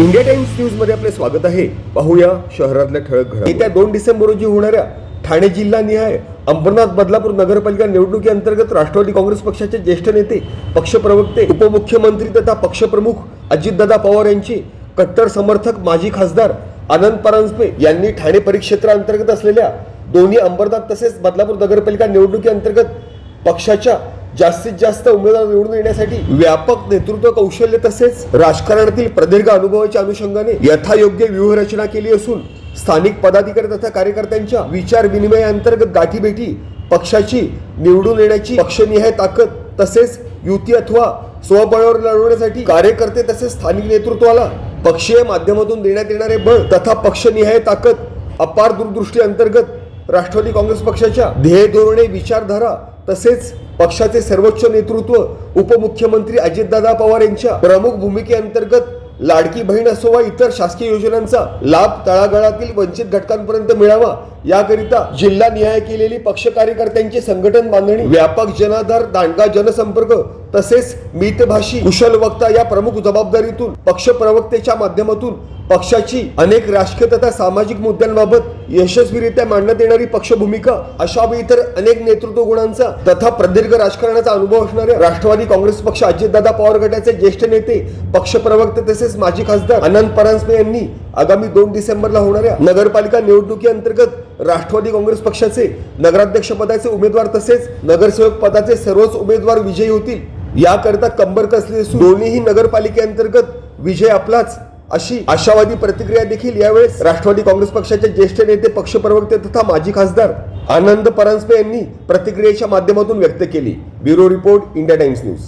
मध्ये आपले स्वागत आहे. पाहूया शहरातल्या ठळक घडा येत्या दोन डिसेंबर रोजी होणाऱ्या ठाणे जिल्हा निहाय अंबरनाथ बदलापूर नगरपालिका निवडणुकीअंतर्गत राष्ट्रवादी काँग्रेस पक्षाचे ज्येष्ठ नेते पक्षप्रवक्ते उपमुख्यमंत्री तथा पक्षप्रमुख अजितदादा पवार यांचे कट्टर समर्थक माजी खासदार आनंद परांजपे यांनी ठाणे परिक्षेत्राअंतर्गत असलेल्या दोन्ही अंबरनाथ तसेच बदलापूर नगरपालिका निवडणुकीअंतर्गत पक्षाच्या जास्तीत जास्त उमेदवार निवडून येण्यासाठी व्यापक नेतृत्व कौशल्य तसेच राजकारणातील प्रदीर्घ अनुभवाच्या अनुषंगाने यथायोग्य व्यूहरचना केली असून स्थानिक पदाधिकारी तथा कार्यकर्त्यांच्या विचार विनिमयाअंतर्गत गाठीभेटी पक्षाची निवडून येण्याची पक्षनिहाय ताकद तसेच युती अथवा स्वबळावर लढवण्यासाठी कार्यकर्ते तसेच स्थानिक नेतृत्वाला पक्षीय माध्यमातून देण्यात येणारे बळ तथा पक्षनिहाय ताकद अपार दूरदृष्टी अंतर्गत राष्ट्रवादी काँग्रेस पक्षाच्या ध्येय धोरणे विचारधारा तसेच पक्षाचे सर्वोच्च नेतृत्व उपमुख्यमंत्री अजितदादा पवार यांच्या प्रमुख भूमिकेअंतर्गत लाडकी बहीण असो वा इतर शासकीय योजनांचा लाभ तळागाळातील वंचित घटकांपर्यंत मिळावा याकरिता जिल्हा निहाय केलेली पक्ष कार्यकर्त्यांची संघटन बांधणी व्यापक जनाधार दांडगा जनसंपर्क तसेच मितभाषी कुशल वक्ता या प्रमुख जबाबदारीतून पक्ष प्रवक्तेच्या माध्यमातून पक्षाची अनेक राजकीय तथा सामाजिक मुद्द्यांबाबत यशस्वीरित्या मांडण्यात येणारी पक्षभूमिका अशा व इतर अनेक नेतृत्व गुणांचा तथा प्रदीर्घ राजकारणाचा अनुभव असणाऱ्या राष्ट्रवादी काँग्रेस पक्ष अजितदादा पवार गटाचे ज्येष्ठ नेते पक्ष प्रवक्ते तसेच माजी खासदार अनंत परांजपे यांनी आगामी दोन डिसेंबरला होणाऱ्या नगरपालिका निवडणुकीअंतर्गत राष्ट्रवादी काँग्रेस पक्षाचे नगराध्यक्ष पदाचे उमेदवार तसेच नगरसेवक पदाचे सर्वच उमेदवार विजयी होतील याकरिता कंबर कसली असून दोन्हीही नगरपालिकेअंतर्गत विजय आपलाच अशी आशावादी प्रतिक्रिया देखील यावेळेस राष्ट्रवादी काँग्रेस पक्षाचे ज्येष्ठ नेते पक्ष प्रवक्ते तथा माजी खासदार आनंद परांजपे यांनी प्रतिक्रियेच्या माध्यमातून व्यक्त केली. Bureau report India Times news.